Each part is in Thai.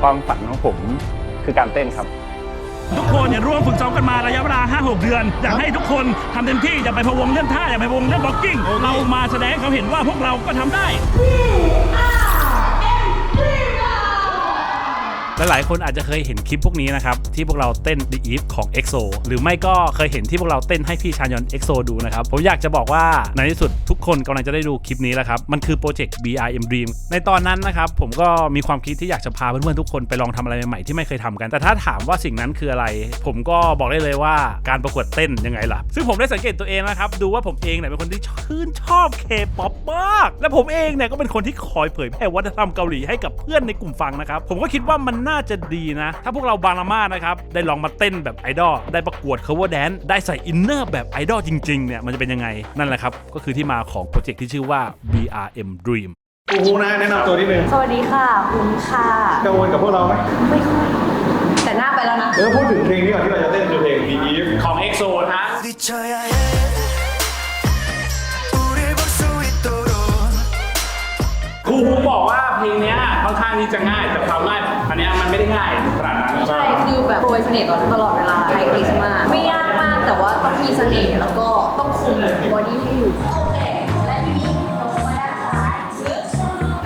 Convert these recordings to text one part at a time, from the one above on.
ความฝันของผมคือการเต้นครับ ทุกคนเนี่ยร่วมฝึกซ้อมกันมาระยะเวลา 5-6 เดือน อยากให้ทุกคนทำเต็มที่ อย่าไปพะวงเรื่องท่า อย่าไปพะวงเรื่องบล็อกกิ้ง เรามาแสดงให้เขาเห็นว่าพวกเราก็ทำได้ หลายๆ คนอาจจะเคยเห็นคลิปพวกนี้นะครับ ที่พวกเราเต้น The Eve ของ EXO หรือไม่ก็เคยเห็นที่พวกเราเต้นให้พี่ชานยอน EXO ดูนะครับ ผมอยากจะบอกว่าในที่สุดทุกคนกำลังจะได้ดูคลิปนี้แล้วครับ มันคือโปรเจกต์ BRM Dream ในตอนนั้นนะครับ ผมก็มีความคิดที่อยากจะพาเพื่อนๆทุกคนไปลองทำอะไรใหม่ๆที่ไม่เคยทำกัน แต่ถ้าถามว่าสิ่งนั้นคืออะไร ผมก็บอกได้เลยว่าการประกวดเต้นยังไงล่ะ ซึ่งผมได้สังเกตตัวเองนะครับดูว่าผมเองเนี่ยเป็นคนที่ชื่นชอบเคป๊อปมากและผมเองเนี่ยก็เป็นคนที่คอยเผยแพร่วัฒนธรรมเกาหลีให้กับเพื่อนในกลุ่มฟังนะครับผมก็คิดว่ามันน่าจะดีนะ ถ้าพวกเราบางละมานะครับ ได้ลองมาเต้นแบบไอดอล ได้ประกวด cover dance ได้ใส่อินเนอร์แบบไอดอลจริงๆ เนี่ย มันจะเป็นยังไง นั่นแหละครับ ก็คือที่มาของโปรเจกต์ที่ชื่อว่า BRM Dream กูฮูนะแนะนำตัวนิดนึง สวัสดีค่ะคุณค่ะ กังวลกับพวกเราไหม ไม่ค่อย แต่หน้าไปแล้วนะ เออพูดถึงเพลงนี้ก่อนที่เราจะเต้นคือเพลง Be Eve ของ EXO นะ 부딪혀야 해 우릴 볼 수 있도록 ครูฮูบอกว่าเพลงเนี้ยค่ อนข้างที่จะง่าย แต่ความง่ายอันเนี้ยมันไม่ได้ง่ายขนาดนั้นใช่คือแบบโปรยเสน่ห์ตลอดตลอดเวลาไฮคริสมาไม่ยากมากแต่ว่าต้องมีเสน่ห์แล้วก็ต้องคุมบอดี้ให้อยู่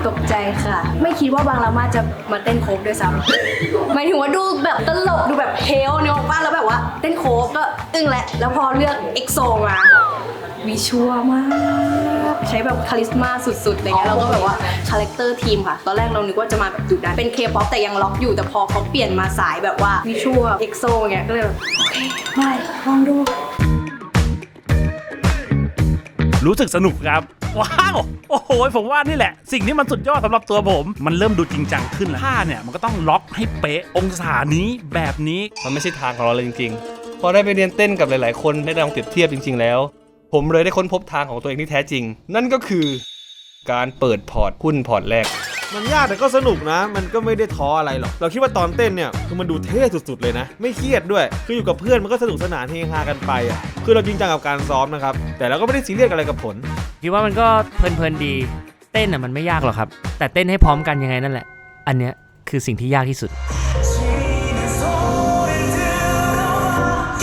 ตกใจค่ะ ไม่คิดว่าบางละมาดจะมาเต้นโคฟด้วยซ้ำหมายถึงว่าดูแบบตลกดูแบบเฮลเนี่ยป้าแล้วแบบว่าเต้นโคฟก็อึ้งแหละแล้วพอเลือกเอ็กโซมา วิชัวมาก ใช้แบบคาลิสมาสุดๆอะไรเงี้ยเราก็แบบว่าคาแรคเตอร์ทีมค่ะ ตอนแรกเรานึกว่าจะมาแบบดุดันเป็นเคป๊อปแต่ยังล็อกอยู่แต่พอเขาเปลี่ยนมาสายแบบว่าวิชัวเอ็กโซเงี้ยก็เลยแบบโอเคได้ลองดูรู้สึกสนุกครับ ว้าว โอ้โห ผมว่านี่แหละ สิ่งที่มันสุดยอดสำหรับตัวผม มันเริ่มดูจริงจังขึ้นแล้วท่าเนี่ย มันก็ต้องล็อกให้เป๊ะองศานี้แบบนี้ มันไม่ใช่ทางของเราเลยจริงๆ พอได้ไปเรียนเต้นกับหลาย ๆ คนได้ลองเปรียบเทียบจริง ๆ แล้ว ผมเลยได้ค้นพบทางของตัวเองที่แท้จริง นั่นก็คือการเปิดพอร์ตหุ้นพอร์ตแรก มันยากแต่ก็สนุกนะ มันก็ไม่ได้ท้ออะไรหรอก เราคิดว่าตอนเต้นเนี่ยคือมันดูเท่สุดๆเลยนะ ไม่เครียดด้วย คืออยู่กับเพื่อนมันก็สนุกสนานเฮฮากันไปอ่ะ คือเราจริงจังกับการซ้อมนะครับ แต่เราก็ไม่ได้ซีเรียสอะไรกับผล คิดว่ามันก็เพลินๆดี เต้นอ่ะมันไม่ยากหรอกครับ แต่เต้นให้พร้อมกันยังไงนั่นแหละ อันเนี้ยคือสิ่งที่ยากที่สุด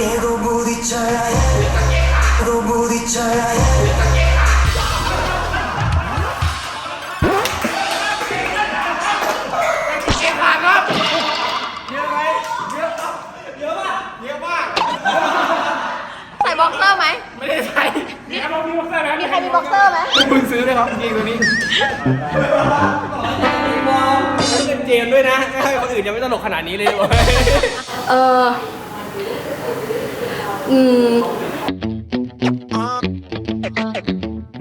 깨고 부딪혀야 해 또 ใจใส่บ็อกเซอร์ไหม ไม่ได้ใส่มีใครมีบ็อกเซอร์ไหมมีใครมีบ็อกเซอร์ไหมเพิ่งซื้อเลยครับจริงตัวนี้เป็นเจมด้วยนะให้คนอื่นยังไม่ตลกขนาดนี้เลยเอออืม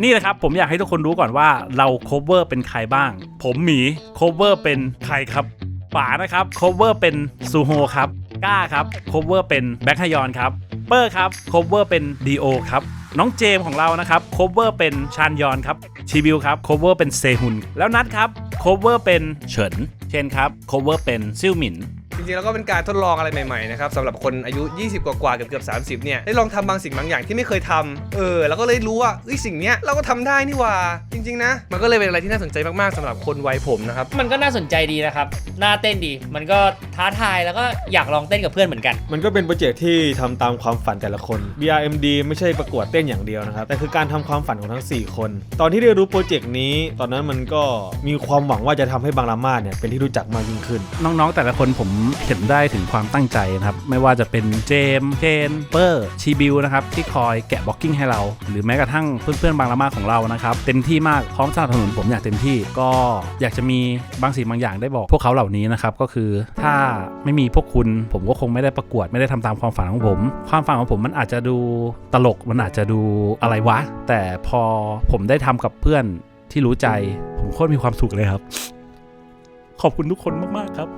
นี่แหละครับผมอยากให้ทุกคนรู้ก่อนว่าเรา cover เป็นใครบ้าง ผมหมี cover เป็นใครครับป๋านะครับ cover เป็นซูโฮครับก้าครับ cover เป็นแบ็คฮยอนครับเปอร์ครับ cover เป็นดีโอครับน้องเจมของเรานะครับ cover เป็นชานยอนครับชีบิวครับ cover เป็นเซฮุนแล้วนัดครับ cover เป็นเฉินเชนครับ cover เป็นซิ่วหมิน จริงๆแล้วก็เป็นการทดลองอะไรใหม่ๆนะครับสำหรับคนอายุ 20 กว่าๆเกือบเกือบ30 เนี่ยได้ลองทำบางสิ่งบางอย่างที่ไม่เคยทำเออ แล้วก็เลยรู้ว่าเอ้ยสิ่งเนี้ยเราก็ทำได้นี่หว่า จริง ๆ นะ มันก็เลยเป็นอะไรที่น่าสนใจมากๆสำหรับคนวัยผมนะครับ มันก็น่าสนใจดีนะครับ น่าเต้นดี มันก็ท้าทายแล้วก็อยากลองเต้นกับเพื่อนเหมือนกัน มันก็เป็นโปรเจกต์ที่ทำตามความฝันแต่ละคน BRMD ไม่ใช่ประกวดเต้นอย่างเดียวนะครับ แต่คือการทำความฝันของทั้ง 4 คน ตอนที่ได้รู้โปรเจกต์นี้ ตอนนั้นมันก็มีความหวังว่าจะทำให้บางรามาเนี่ยเป็นที่รู้จักมากยิ่งขึ้น น้องๆ แต่ละคนผมเห็นได้ถึงความตั้งใจนะครับ ไม่ว่าจะเป็นเจมส์เคนเปอร์ชีบิวนะครับ ที่คอยแกะบล็อกกิ้งให้เรา หรือแม้กระทั่งเพื่อนๆบางละมาของเรานะครับ เต็มที่มากพร้อมสนับสนุนผมอย่างเต็มที่ก็อยากจะมีบางสิ่งบางอย่างได้บอกพวกเขาเหล่านี้นะครับก็คือถ้าไม่มีพวกคุณผมก็คงไม่ได้ประกวดไม่ได้ทำตามความฝันของผม ความฝันของผมมันอาจจะดูตลกมันอาจจะดูอะไรวะ แต่พอผมได้ทำกับเพื่อนที่รู้ใจ ผมโคตรมีความสุขเลยครับ ขอบคุณทุกคนมาก ๆ ครับ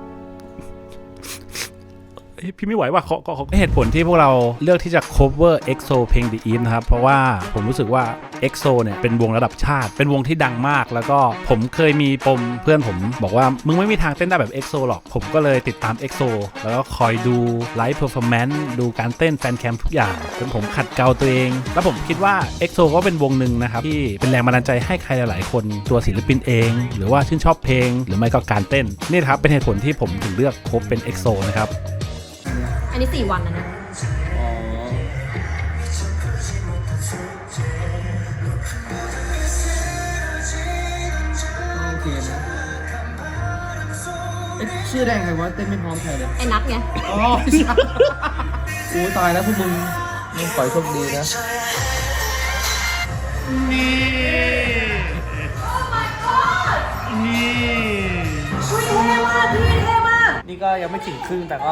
พี่ไม่ไหวว่ะขอขอขอเหตุผลที่พวกเราเลือกที่จะ cover EXO เพลง The Eve นะครับ เพราะว่าผมรู้สึกว่า EXO เนี่ยเป็นวงระดับชาติ เป็นวงที่ดังมาก แล้วก็ผมเคยมีปมเพื่อนผมบอกว่ามึงไม่มีทางเต้นได้แบบ EXO หรอก ผมก็เลยติดตาม EXO แล้วก็คอยดูไลฟ์เพอร์ฟอร์แมนซ์ดูการเต้นแฟนแคมทุกอย่างจนผมขัดเกลาตัวเอง แล้วผมคิดว่า EXO ก็เป็นวงหนึ่งนะครับที่เป็นแรงบันดาลใจให้ใครหลาย ๆ คนตัวศิลปินเอง หรือว่าชื่นชอบเพลง หรือไม่ก็การเต้นนี่ครับเป็นเหตุผลที่ผมถึงเลือกคบเป็น EXO นะครับ นนี้4วันนะนะโอเคนะเอ๊ะชื่อได้ไงว่าเต้นไม่พร้อมใครเลยไอ้นัดไงอ๋อโอ้ตายแล้วพวกมึง มึงปล่อยโชคดีนะ นี่ ก็ยังไม่ถึงครึ่งแต่ก็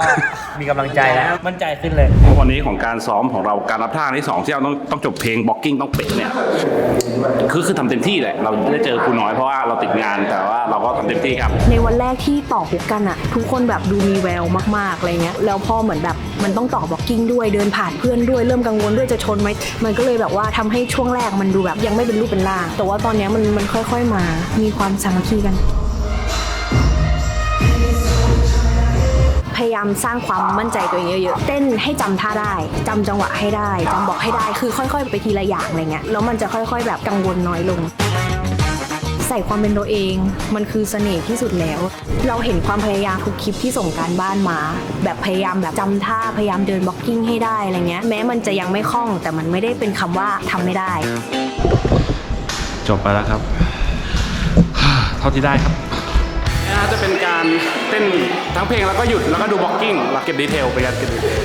มีกำลังใจแล้ว มั่นใจขึ้นเลยวันนี้ของการซ้อมของเราการรับท่าที่สองที่เราต้องต้องจบเพลงบล็อกกิ้งต้องเป๊ะเนี่ยคือคือทำเต็มที่แหละเราได้เจอครูน้อยเพราะว่าเราติดงานแต่ว่าเราก็ทำเต็มที่ครับในวันแรกที่ต่อฮุกกันอะทุกคนแบบดูมีแววมากๆอะไรเงี้ยแล้วพอเหมือนแบบมันต้องต่อบล็อกกิ้งด้วยเดินผ่านเพื่อนด้วยเริ่มกังวลด้วยจะชนไหมมันก็เลยแบบว่าทำให้ช่วงแรกมันดูแบบยังไม่เป็นรูปเป็นร่าง แต่ว่าตอนเนี้ยมันมันค่อย ๆ มา มีความสามัคคีกัน ยายามสร้างความมั่นใจตัวเองเยอะๆ เต้นให้จำท่าได้จำจังหวะให้ได้จำบอกให้ได้ คือค่อย ๆ ไปทีละอย่างอะไรเงี้ย แล้วมันจะค่อย ๆ แบบกังวลน้อยลง ใส่ความเป็นตัวเอง มันคือเสน่ห์ที่สุดแล้ว เราเห็นความพยายามทุกคลิปที่ส่งการบ้านมา แบบพยายามแบบจำท่า พยายามเดินบล็อกกิ้งให้ได้อะไรเงี้ย แม้มันจะยังไม่คล่อง แต่มันไม่ได้เป็นคำว่าทำไม่ได้ จบไปแล้วครับ เท่าที่ได้ครับ นะจะเป็นการเต้นทั้งเพลงแล้วก็หยุดแล้วก็ดูบ็อกกิ้งแล้วเก็บดีเทลไปการเก็บดีเทล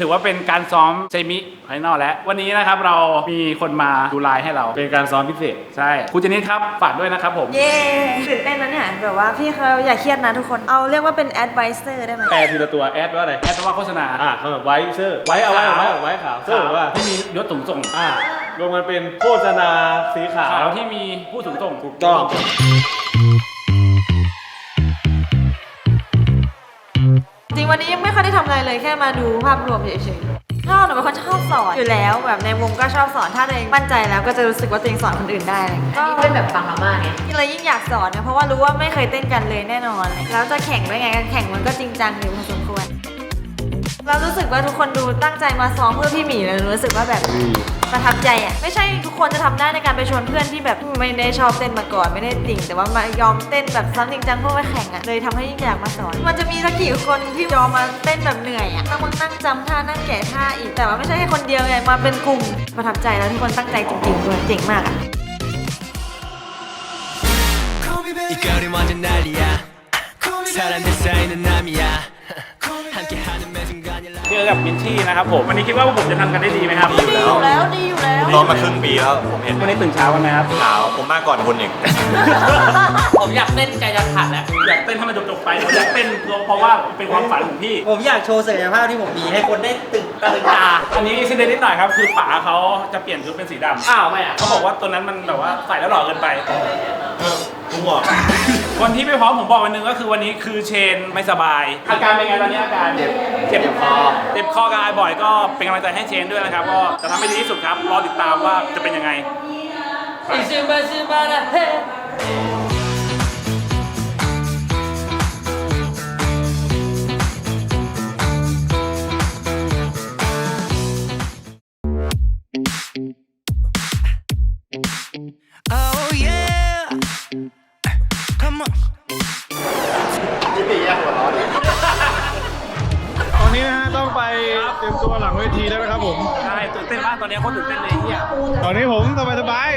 ถือว่าเป็นการซ้อมเซมิไฟนอลแล้ว วันนี้นะครับเรามีคนมาดูไลน์ให้เรา เป็นการซ้อมพิเศษ ใช่ครูเจนิสครับฝากด้วยนะครับผม เย้ตื่นเต้นนะเนี่ยแบบว่าพี่เขาอย่าเครียดนะทุกคนเอาเรียกว่าเป็นแอดไวเซอร์ได้ไหมแปลทีละตัวแอดว่าอะไรแอดแปลว่าโฆษณา อ่าเขาแบบไว้เซอร์ไว้เอาไว้เอาไว้เอาไว้ขาวเซอร์ว่าที่มียศสูงส่งอ่ารวมกันเป็นโฆษณาสีขาว ขาวที่มีผู้สูงส่งถูกต้อง จริงวันนี้ยังไม่ค่อยได้ทำอะไรเลยแค่มาดูภาพรวมเฉยๆชอบหนูเป็นคนชอบสอนอยู่แล้ว แบบในวงก็ชอบสอนถ้าตัวเองมั่นใจแล้วก็จะรู้สึกว่าตัวเองสอนคนอื่นได้อะไรอย่างเงี้ยก็นี่เป็นแบบบางละมาไงเลยยิ่งอยากสอนนะเพราะว่ารู้ว่าไม่เคยเต้นกันเลยแน่นอนเลยแล้วจะแข่งด้วยไงการแข่งมันก็จริงจังอยู่พอสมควร เรารู้สึกว่าทุกคนดูตั้งใจมาซ้อมเพื่อพี่หมีเลยรู้สึกว่าแบบประทับใจอะไม่ใช่ทุกคนจะทำได้ในการไปชวนเพื่อนที่แบบไม่ได้ชอบเต้นมาก่อนไม่ได้ติ่ง แต่ว่ามายอมเต้นแบบซ้ำจริงจังเพื่อไปแข่งอะเลยทำให้ยิ่งอยากมาสอน มันจะมีสักกี่คนที่ยอมมาเต้นแบบเหนื่อยอะต้องมานั่งจำท่านั่งแก่ท่าอีกแต่ว่าไม่ใช่แค่คนเดียวไงมาเป็นกลุ่มประทับใจแล้วทุกคนตั้งใจจริงๆด้วยเจ๋งมากอะ อกับมินชี่นะครับผมวันนี้คิดว่าพวกผมจะทำกันได้ดีไหมครับ ดีอยู่แล้วดีอยู่แล้ว ซ้อมมาครึ่งปีแล้วผมเห็นวันนี้ตื่นเช้ากันไหมครับ ขาวผมมาก่อนคุณอีก ผมอยากเต้นใจจะขาดแล้ว อยากเต้นให้มันจบๆไปอยากเต้นเพราะว่าเป็นความฝันของพี่ ผมอยากโชว์ศักยภาพที่ผมมีให้คนได้ตื่นตาตื่นตา อันนี้ซิเดนนิดหน่อยครับ คือป๋าเขาจะเปลี่ยนชุดเป็นสีดำอ้าวไม่อะเขาบอกว่าตัวนั้นมันแบบว่าใส่แล้วหล่อเกินไป ผมบอกคนที่ไม่พร้อมผมบอกวันหนึงก็คือวันนี้คือเชนไม่สบาย อาการเป็นไงตอนนี้อาการเจ็บเจ็บคอเจ็บคอกับไอบ่อยก็เป็นกำลังใจให้เชนด้วยนะครับก็จะทำให้ดีที่สุดครับรอติดตามว่าจะเป็นยังไงซื้อมาซื้อม วหลังเวทีแล้วนะครับผม ใช่ตื่นเต้นมากตอนนี้โคนตื่นเต้นเลยเฮียตอนนี้ผมสบายสบาย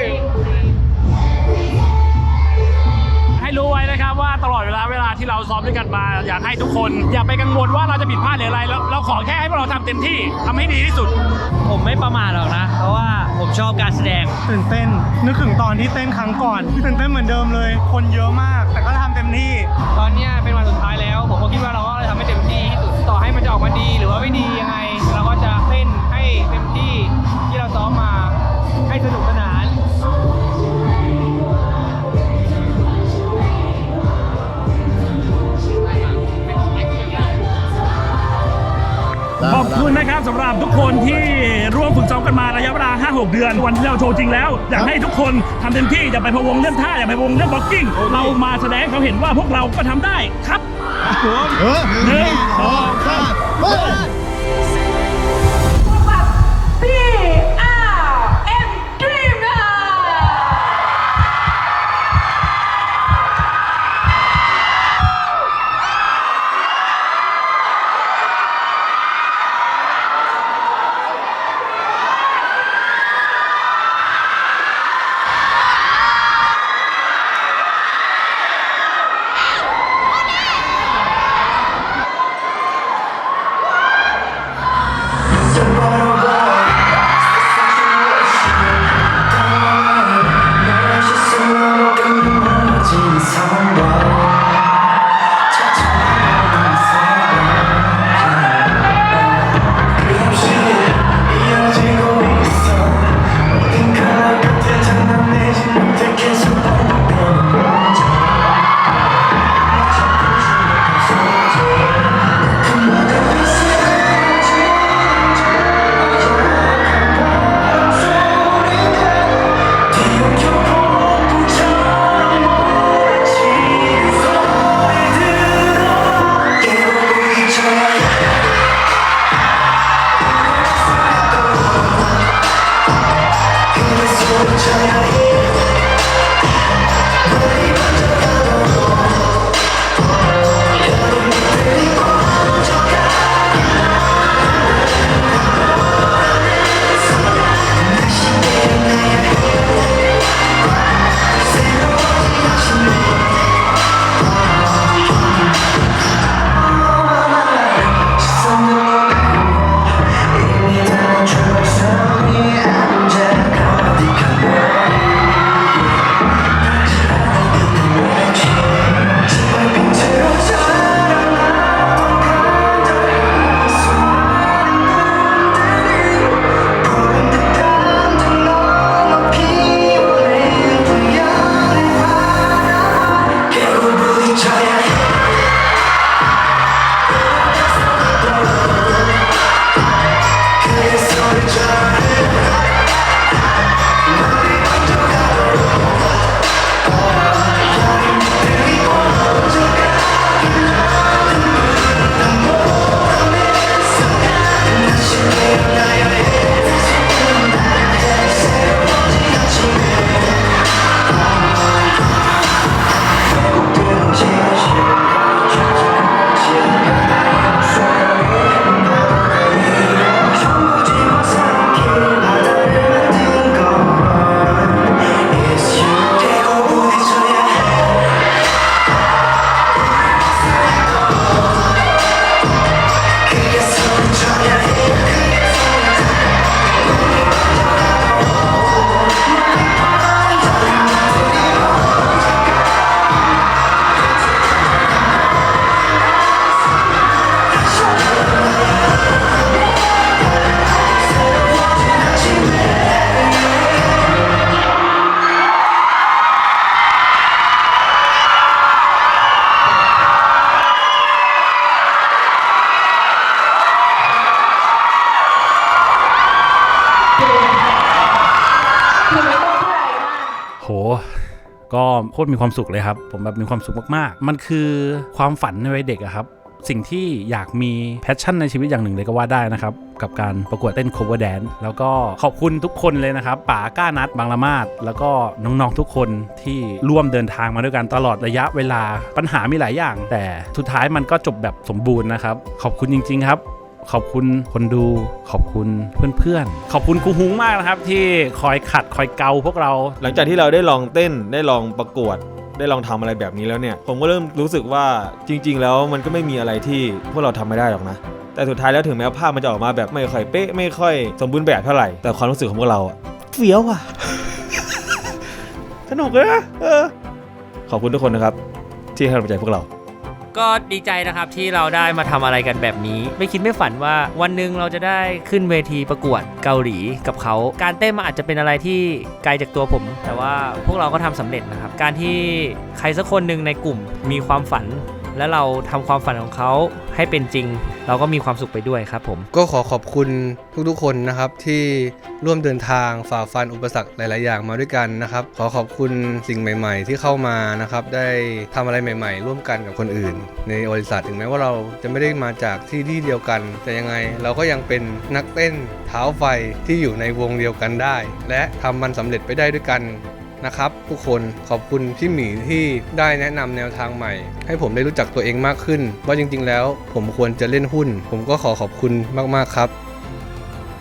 ให้รู้ไว้นะครับว่าตลอดเวลาเวลาที่เราซ้อมด้วยกันมาอยากให้ทุกคนอย่าไปกังวลว่าเราจะผิดพลาดหรืออะไรแล้วเราขอแค่ให้พวกเราทำเต็มที่ทำให้ดีที่สุด ผมไม่ประมาทหรอกนะ เพราะว่าผมชอบการแสดง ตื่นเต้น นึกถึงตอนที่เต้นครั้งก่อนตื่นเต้นเหมือนเดิมเลย คนเยอะมาก แต่ก็ทำเต็มที่ ตอนเนี้ยเป็นวันสุดท้ายแล้ว ผมก็คิดว่าเราก็ทำให้เต็มที่ที่สุดต่อให้มันจะออกมาดีหรือว่าไม่ดียังไง เราก็จะ ที่เราซ้อมมาให้สนุกสนานขอบคุณนะครับสำหรับทุกคนที่ร่วมฝึกซ้อมกันมาระยะเวลา 5-6 เดือน วันที่เราโชว์จริงแล้ว อยากให้ทุกคนทำเต็มที่ อย่าไปพะวงเรื่องท่า อย่าไปพะวงเรื่องบล็อกกิ้ง เรามาแสดงให้เขาเห็นว่าพวกเราก็ทำได้ครับหนึ่งสองสาม เฮ้ย ตรมีความสุขเลยครับ ผมแบบมีความสุขมากๆ มันคือความฝันในวัยเด็กอะครับ สิ่งที่อยากมีแพชชั่นในชีวิตอย่างหนึ่งเลยก็ว่าได้นะครับ กับการประกวดเต้น cover dance แล้วก็ขอบคุณทุกคนเลยนะครับป๋าก้านัดบางละมาดแล้วก็น้องๆทุกคนที่ร่วมเดินทางมาด้วยกันตลอดระยะเวลาปัญหามีหลายอย่าง แต่สุดท้ายมันก็จบแบบสมบูรณ์นะครับ ขอบคุณจริง ๆ ครับ ขอบคุณคนดู ขอบคุณเพื่อนๆ ขอบคุณครูฮุ้งมากนะครับ ที่คอยขัดคอยเกาพวกเรา หลังจากที่เราได้ลองเต้นได้ลองประกวด ได้ลองทำอะไรแบบนี้แล้วเนี่ย ผมก็เริ่มรู้สึกว่าจริง ๆ แล้วมันก็ไม่มีอะไรที่พวกเราทำไม่ได้หรอกนะ แต่สุดท้ายแล้วถึงแม้ว่าภาพมันจะออกมาแบบไม่ค่อยเป๊ะไม่ค่อยสมบูรณ์แบบเท่าไหร่แต่ความรู้สึกของพวกเราอะเฟี้ยวอะสนุกเลยนะเออขอบคุณทุกคนนะครับ ที่ให้กำลังใจพวกเรา ก็ดีใจนะครับที่เราได้มาทำอะไรกันแบบนี้ ไม่คิดไม่ฝันว่าวันหนึ่งเราจะได้ขึ้นเวทีประกวดเกาหลีกับเขา การเต้นมันอาจจะเป็นอะไรที่ไกลจากตัวผม แต่ว่าพวกเราก็ทำสำเร็จนะครับ การที่ใครสักคนหนึ่งในกลุ่มมีความฝัน และเราทำความฝันของเขาให้เป็นจริง เราก็มีความสุขไปด้วยครับผม ก็ขอขอบคุณทุกๆคนนะครับที่ร่วมเดินทางฝ่าฟันอุปสรรคหลายๆ อย่างมาด้วยกันนะครับ ขอขอบคุณสิ่งใหม่ ๆ ที่เข้ามานะครับ ได้ทำอะไรใหม่ ๆ ร่วมกันกับคนอื่น ในบริษัทถึงแม้ว่าเราจะไม่ได้มาจากที่ที่เดียวกัน แต่ยังไงเราก็ยังเป็นนักเต้นเท้าไฟที่อยู่ในวงเดียวกันได้ และทำมันสำเร็จไปได้ด้วยกัน นะครับทุกคนขอบคุณพี่หมีที่ได้แนะนำแนวทางใหม่ ให้ผมได้รู้จักตัวเองมากขึ้น ว่าจริง ๆ แล้วผมควรจะเล่นหุ้น ผมก็ขอขอบคุณมากๆครับ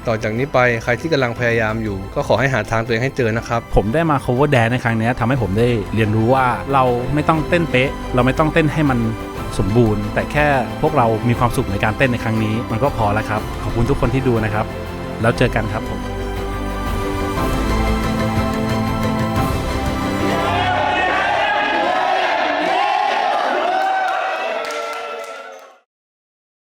ต่อจากนี้ไปใครที่กำลังพยายามอยู่ ก็ขอให้หาทางตัวเองให้เจอนะครับ ผมได้มา cover dance ในครั้งนี้ยทำให้ผมได้เรียนรู้ว่าเราไม่ต้องเต้นเป๊ะ เราไม่ต้องเต้นให้มันสมบูรณ์ แต่แค่พวกเรามีความสุขในการเต้นในครั้งนี้ มันก็พอแล้วครับ ขอบคุณทุกคนที่ดูนะครับ แล้วเจอกันครับผม